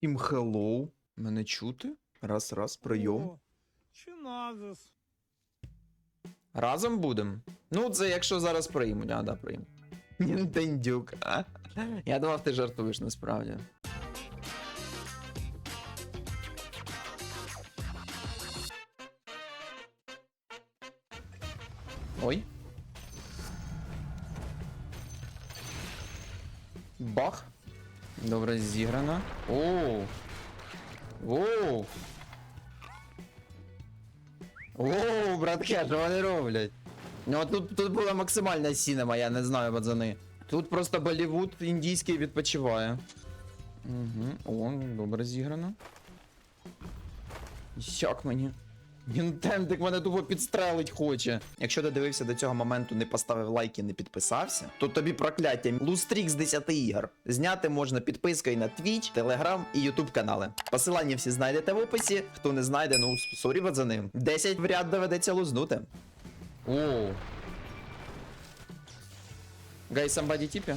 Ім хеллоу. Мене чути? Раз, раз, прийом. О, Чи назис? Разом будем? Ну, це якщо зараз приймуть, а, да, приймуть. Нінтендюк. Я думав, ти жартуєш насправді. Ой. Бах. Добре зіграно. Оу. Оу. Оу, братки, що вони роблять? Ну тут, тут була максимальна сінема, я не знаю, пацани. Тут просто Болівуд індійський відпочиває. Угу. О, добре зіграно. Як мені? Нінтендик мене тупо підстрелить хоче. Якщо додивився до цього моменту, не поставив лайк і не підписався, то тобі прокляття. Лустрік з 10 ігор. Зняти можна підпискою на Twitch, Telegram і YouTube канали. Посилання всі знайдете в описі. Хто не знайде, ну сорі, пацани. 10 в ряд доведеться лузнути. О. Guys, somebody типі?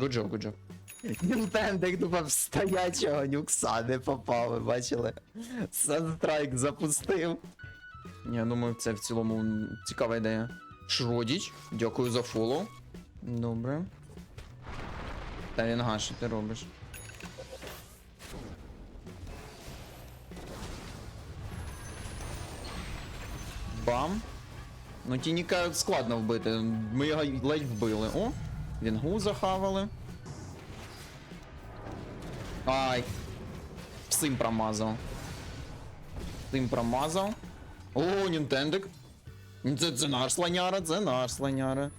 Good job, good job. Нінтендик думав в стоячого нюкса не попав, ви бачили? Санстрайк запустив. Я думаю, це в цілому цікава ідея. Шродіч, дякую за фоллоу. Добре. Та він га, що ти робиш? Бам. Ну Тініка складно вбити. Ми його ледь вбили. О, Вінгу захавали. Ай. Всім промазав. Всім промазав. О, Нінтендик. Це, це наш слоняра, це наш слоняра.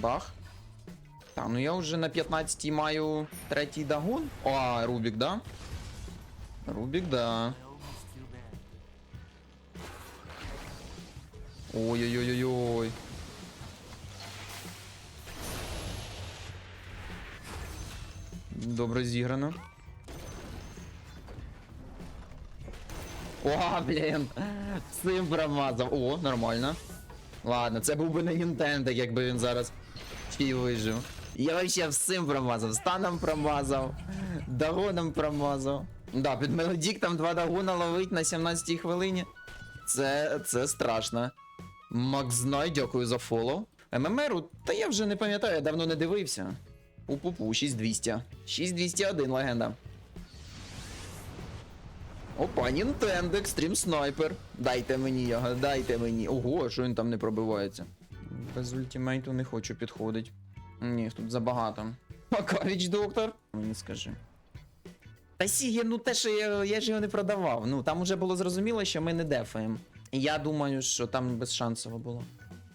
Бах. Ну я вже на 15 маю третій дагон. О, Рубік, да? Рубік, да. Ой-ой-ой-ой-ой. Добре зіграно. О, блін. Всім промазав. О, нормально. Ладно, це був би не Nintendo, якби він зараз ще вижив. Я вообще всім промазав. Станом промазав. Дагоном промазав. Да, під мелодіктом два дагона ловить на 17-й хвилині. Це, це страшно. Макзнай, дякую за фоллоу. ММРу, та я вже не пам'ятаю, я давно не дивився. Пу-пу-пу, 6200. 6201 легенда. Опа, Nintendo Extreme Sniper. Дайте мені його, дайте мені. Ого, що він там не пробивається. Без ультимейту не хочу підходить. Ні, тут забагато. Макавіч, доктор. Мені скажи. Та сіє, ну те, що я, я ж його не продавав. Ну, там уже було зрозуміло, що ми не дефаємо. І я думаю, що там безшансово було.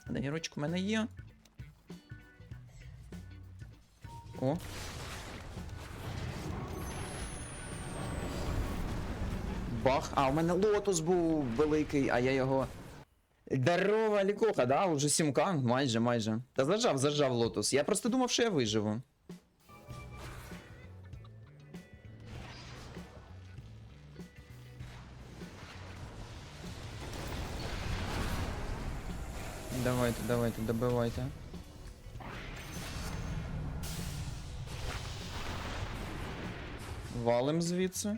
Данірочок у мене є. О. Бах. А, у мене лотос був великий, а я його. Здорова лікоха, да? Уже 7к, майже, майже. Та зажав, зажав лотос. Я просто думав, що я виживу. Давайте, давайте, добивайте. Валим звідси.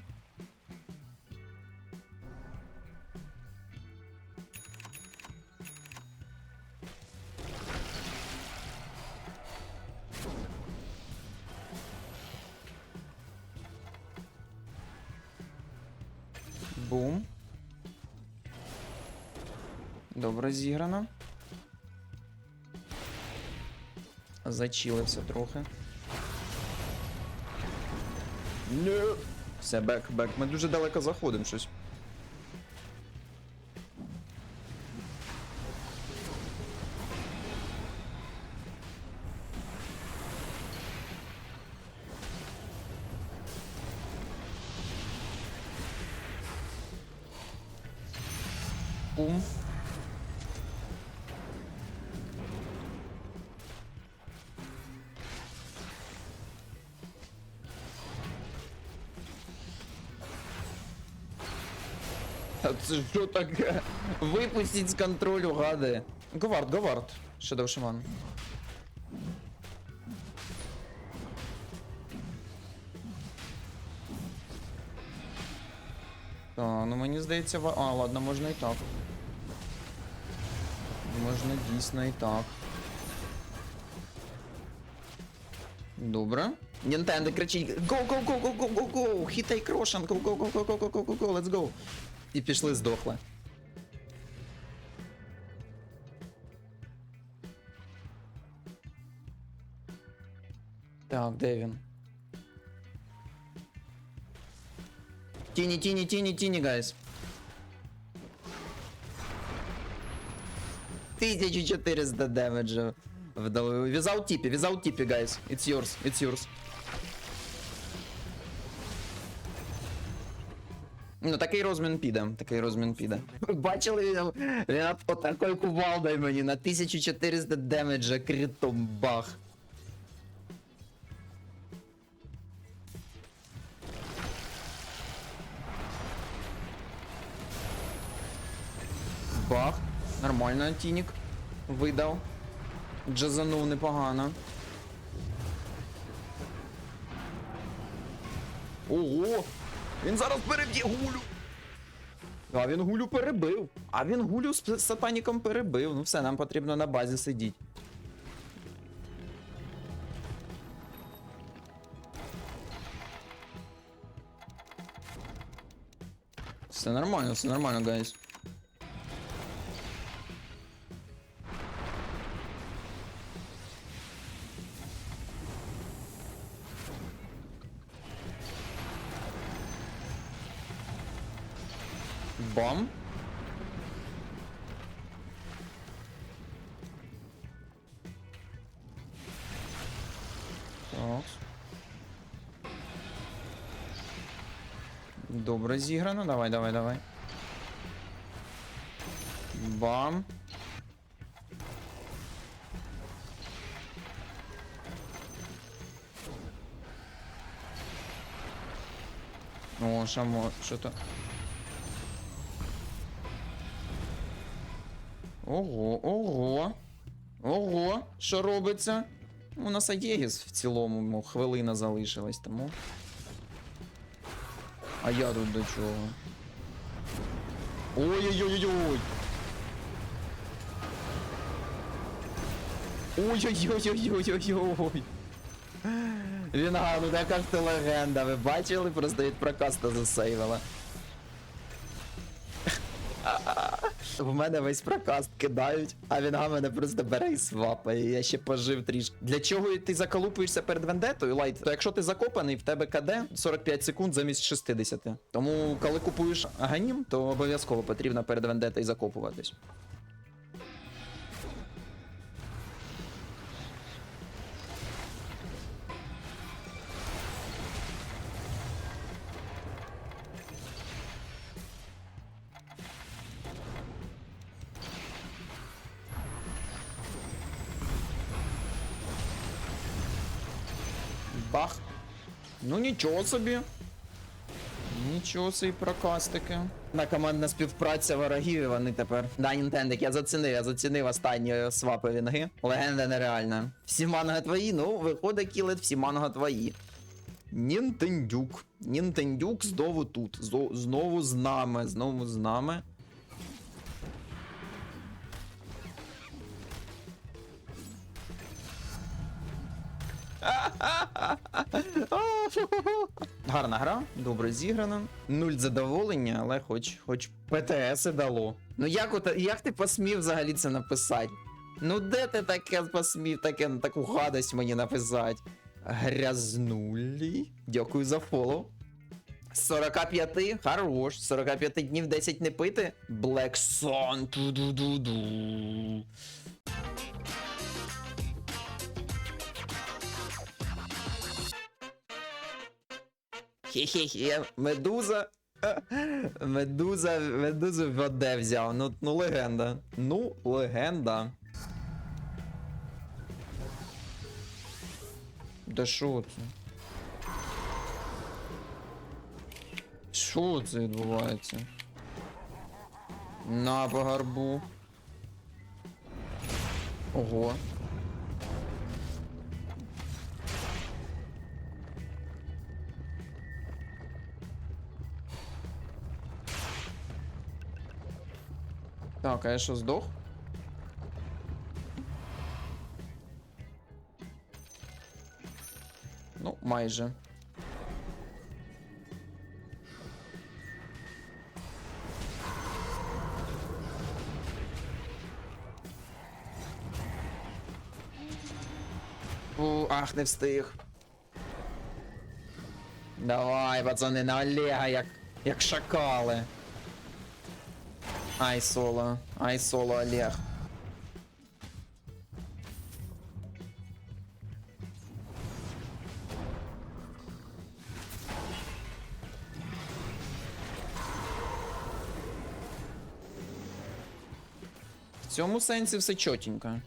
розіграно. Зачілився трохи. Ні. Все, бек, бек. Ми дуже далеко заходимо щось. Бум. Це що таке? Випустіть з контролю, гади. Говард, Говард. Shadow Shaman. Та, ну мені здається, ва- а, ладно, можна і так. Можна дійсно і так. Добре. Нінтендо кричить Go, go, go, go, go, take Roshan! Go, go, go, go, go, go, go, go, go, let's go! І пішли здохли. Так, де він? Тіні, тіні, тіні, тіні, гайс. 1400 демеджа вдали. Without типі, without типі, guys. It's yours, it's yours. Ну, такий розмін піде, такий розмін піде. Бачили, він, він отакий кувалдой мені на 1400 демеджа критом бах. Бах. Нормально, тінік. Видав. Джазанув непогано. Ого! Він зараз переб'є гулю! А він гулю перебив. А він гулю з сатаніком перебив. Ну все, нам потрібно на базі сидіти. Все нормально, все нормально, гайс. Добре. Давай, давай, давай. Бам. О, шамо, що то. Ого, ого. Ого, що робиться? У нас Аєгіс в цілому ну, хвилина залишилась, тому. А я тут до чого? Ой-ой-ой-ой! Ой-ой-ой-ой-ой-ой-ой! Він а, ну як ти легенда, ви бачили? Просто від прокаста засейвила. В мене весь прокаст кидають, а він мене просто бере і свапає. Я ще пожив трішки. Для чого ти заколупуєшся перед вендетою, лайт? То якщо ти закопаний, в тебе КД 45 секунд замість 60. Тому, коли купуєш аганім, то обов'язково потрібно перед вендетою закопуватись. Нічого собі. Нічого собі прокастики. На командна співпраця ворогів, вони тепер. Да, Нінтендик, я зацінив, я зацінив останні свапи вінги. Легенда нереальна. Всі манга твої, ну, виходить кілет, всі манга твої. Нінтендюк. Нінтендюк знову тут. Знову з нами. Знову з нами. Гарна гра, добре зіграна. Нуль задоволення, але хоч хоч ПТС і дало. Ну як от, як ти посмів взагалі це написати? Ну де ти таке посмів таке таку гадость мені написати? Грязнулі. Дякую за фоло. 45, хорош. 45 днів 10 не пити. Black Sun. Ту-ду-ду-ду. Хе-хе-хе, медуза. Медуза, медузу в воде взяв. Ну, ну легенда. Ну, легенда. Да що це? Що це відбувається? На по гарбу. Ого. Що здох? Ну, майже. Фу, ах, не встиг. Давай, пацани, на Олега, як, як шакали. Ай, соло. Ай, соло, Олег. В цьому сенсі все чотенько.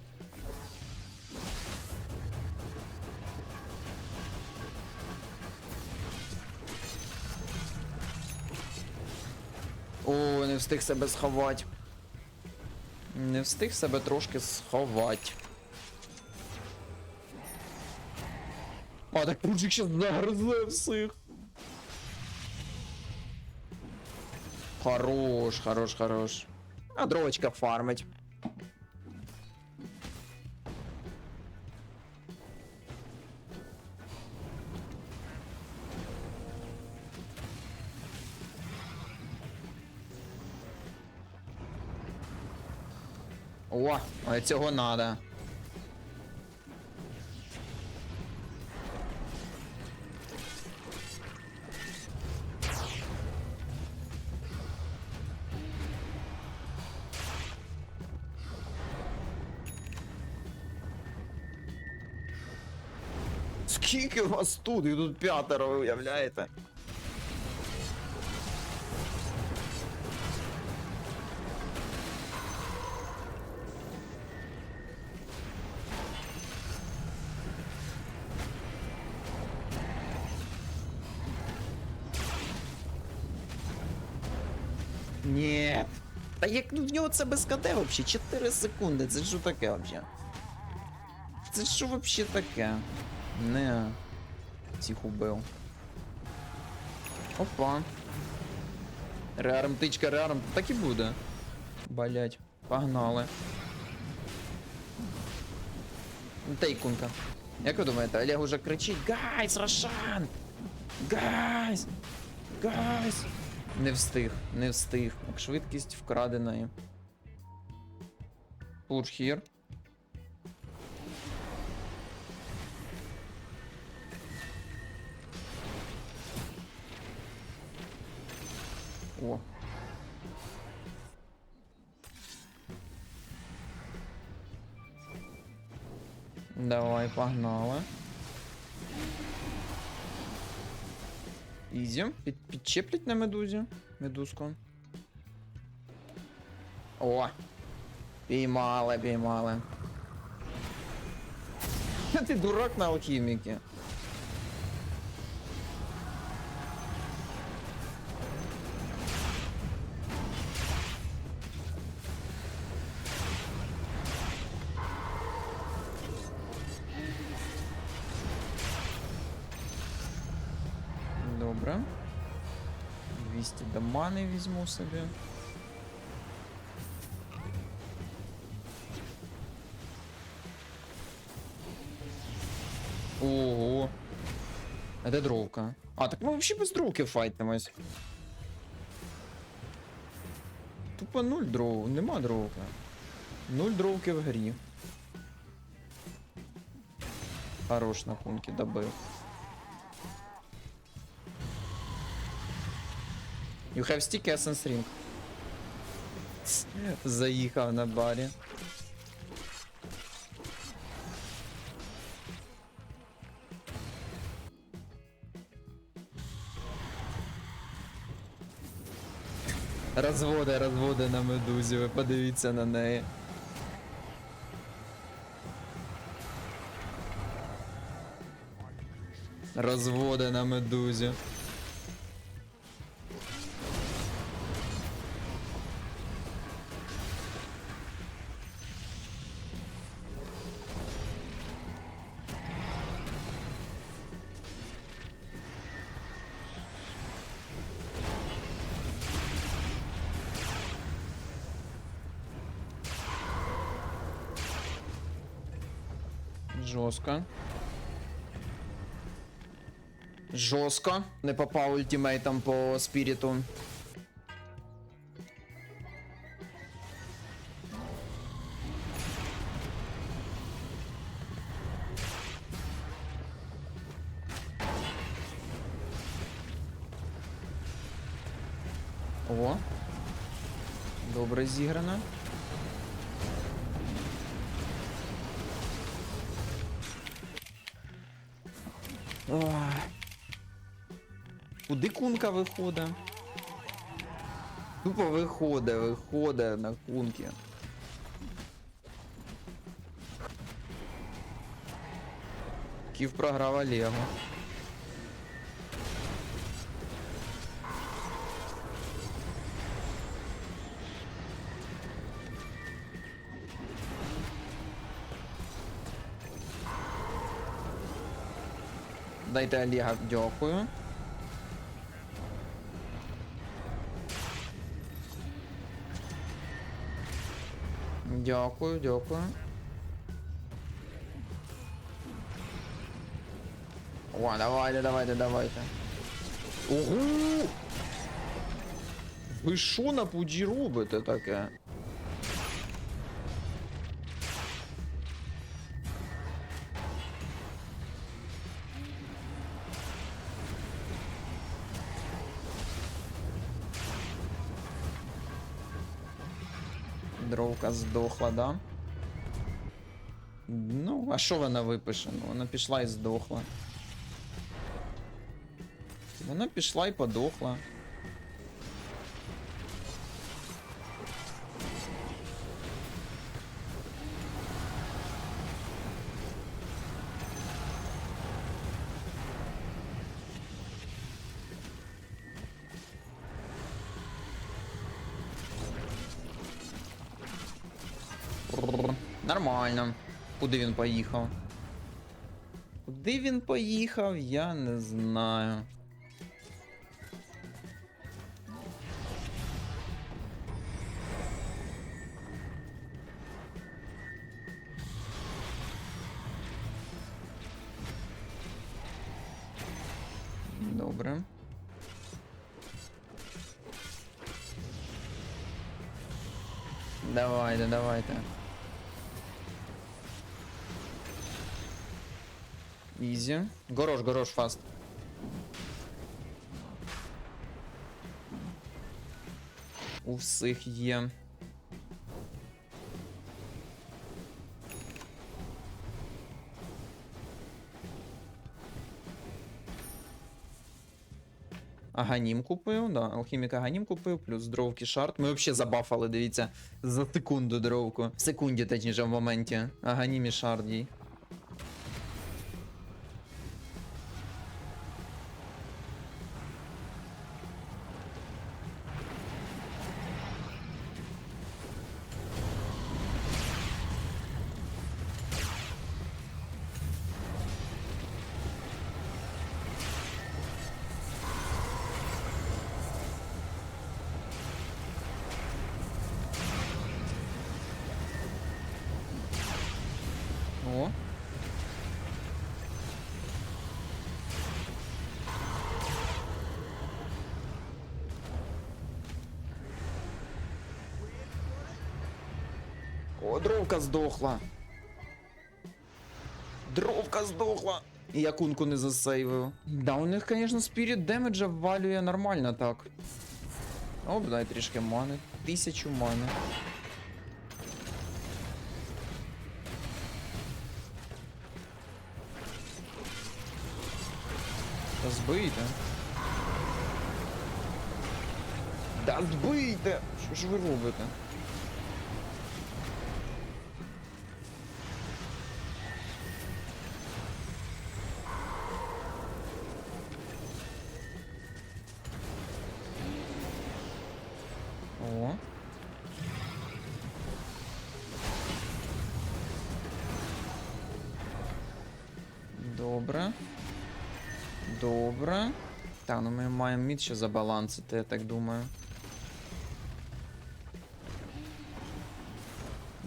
Встиг себе сховати. Не встиг себе трошки сховати. А, так Пуджик щас загризе всіх. Хорош, хорош, хорош. А дровочка фармить. О, а цього надо. Скільки вас тут? І тут п'ятеро, ви уявляєте? Ні. Та як ну, в нього це без КД вообще? 4 секунди. Це що таке вообще? Це що вообще таке? Не. Цих убив. Опа. Реарм, тичка, реарм. Так і буде. Блять. Погнали. Тейкунка. Як ви думаєте, Олег уже кричить Гайс, Рошан! Гайс! Гайс! Не встиг, не встиг. Як швидкість вкраденої. Push here. О. Давай, погнали. Ізі. Під, підчеплять на медузі. Медузку. О! Піймали, піймали. Ти дурак на алхіміки. Візьму собі. Ого. Де дровка? А, так ми взагалі без дровки файтимось. Тупо нуль дров, нема дровки. Нуль дровки в грі. Хорош на пункті добив. You have stick essence ring. Заїхав на барі. Розводи, розводи на медузі, ви подивіться на неї. Розводи на медузі. Жорстко. Жорстко. Не попав ультимейтом по спіріту. О. Добре зіграно. Ох. Куди кунка виходить? Тупо виходить, виходить на кунки. Ків програв Олегу. Дайте Олега, дякую. Дякую, дякую. О, давайте, давайте, давайте. Ого! Ви що на пуджі робите таке? Дровка здохла, да? Ну, а що вона випише? Ну, вона пішла і здохла. Вона пішла і подохла. Нормально. Куди він поїхав? Куди він поїхав, я не знаю. Горош, горош, фаст. У всіх є. Аганім купив, да, алхімік Аганім купив, плюс дровки шарт. Ми взагалі забафали, дивіться, за секунду дровку. В секунді, точніше, в моменті. Аганім і шарт їй. О, дровка здохла. Дровка здохла. І я кунку не засейвив. Да, у них, звісно, спіріт демеджа ввалює нормально так. Оп, дай трішки мани. Тисячу мани. Та збийте. Та збийте! Що ж ви робите? Добре. Добре. Так, ну ми маємо мід ще забалансити, я так думаю.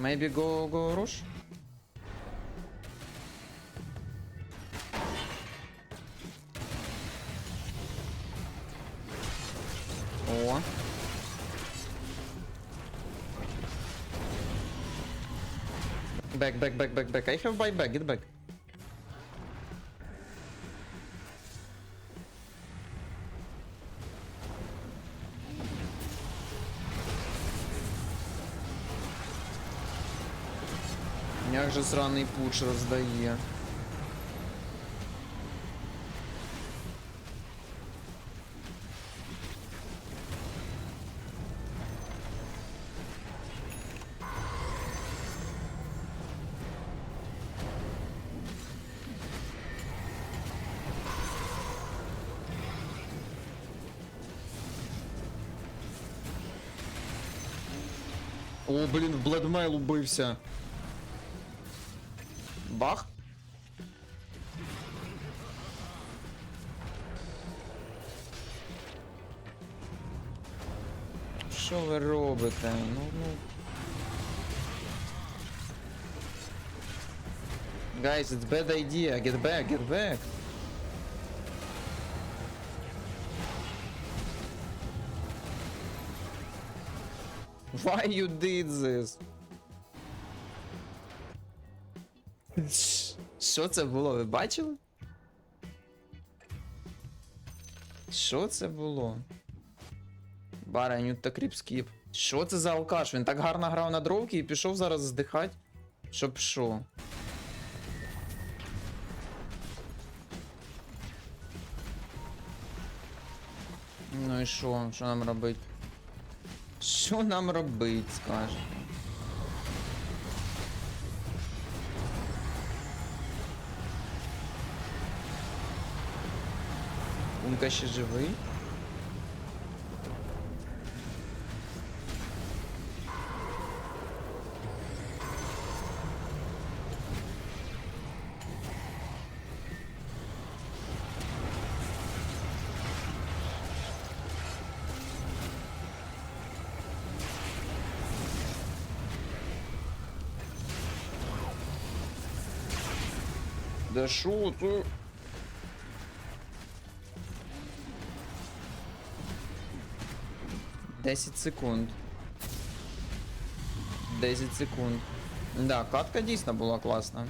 Maybe go go rush? О. Back, back, back, back, back. I have buyback, get back. Же сраний пуч роздає. О, блін, в Бладмейл убився. Робите? Ну, ну. Guys, it's bad idea. Get back, get back. Why you did this? Що це було? Ви бачили? Що це було? Бараню та кріпскіп. Що це за алкаш? Він так гарно грав на дровки і пішов зараз здихати. Щоб що? Ну і що? Що нам робить? Що нам робить, скаже? Умка ще живий? Да шо ты? Десять секунд. 10 секунд. Да, катка дійсно була класна.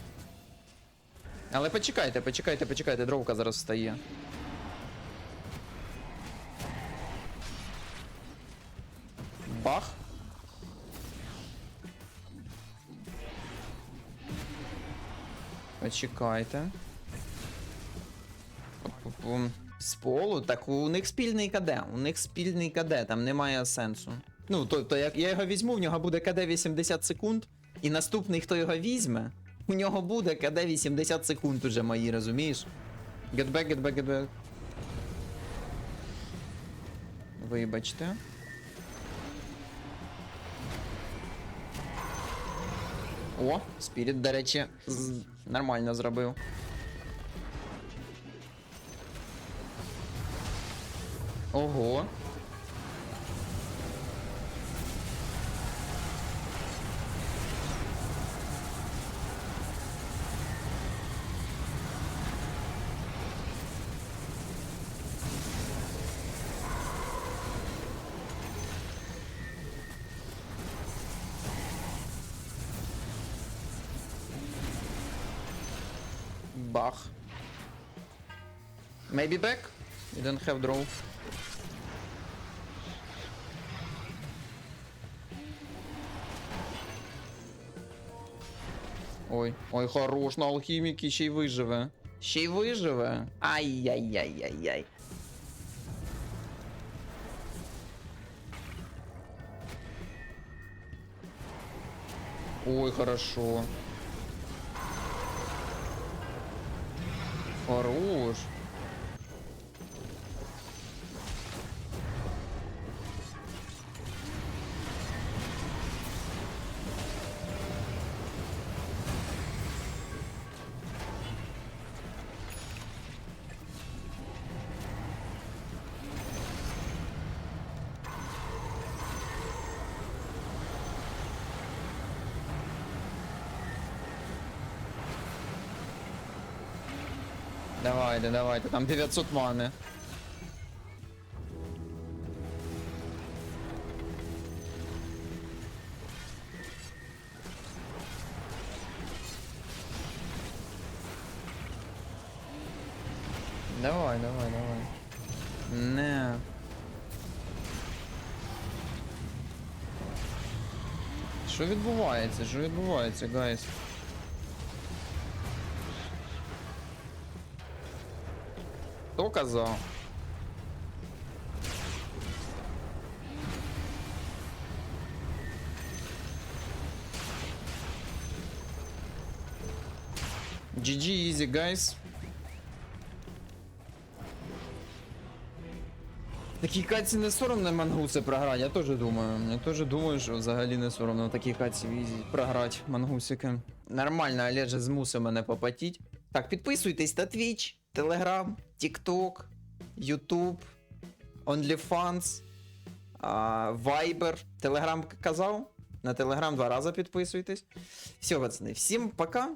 Але почекайте, почекайте, почекайте, дровка зараз встає. Почекайте. З полу, так у них спільний КД. У них спільний КД, там немає сенсу. Ну, то, то як я його візьму, в нього буде КД 80 секунд, і наступний, хто його візьме, у нього буде КД 80 секунд уже мої, розумієш? Get back, get back, get back. Вибачте. О, Спіріт, до речі, з- нормально зробив. Ого. Бах. Maybe back? You don't have draw. Ой, ой, хорош, на алхіміки ще й виживе. Ще й виживе. Ай-яй-яй-яй-яй. Ой, хорошо. Хорош. Давайте, давайте, там 900 мани. Давай, давай, давай. Не. Що відбувається? Що відбувається, гайс? Хто казав? GG easy, guys. Такі каці не соромно мангуси програти, я теж думаю. Я теж думаю, що взагалі не соромно такі каці програти мангусики. Нормально, Олег же змусив мене попотіть. Так, підписуйтесь на Twitch, Telegram, TikTok, YouTube, OnlyFans, Viber. Telegram казав? На Telegram два рази підписуйтесь. Все, пацани, всім пока.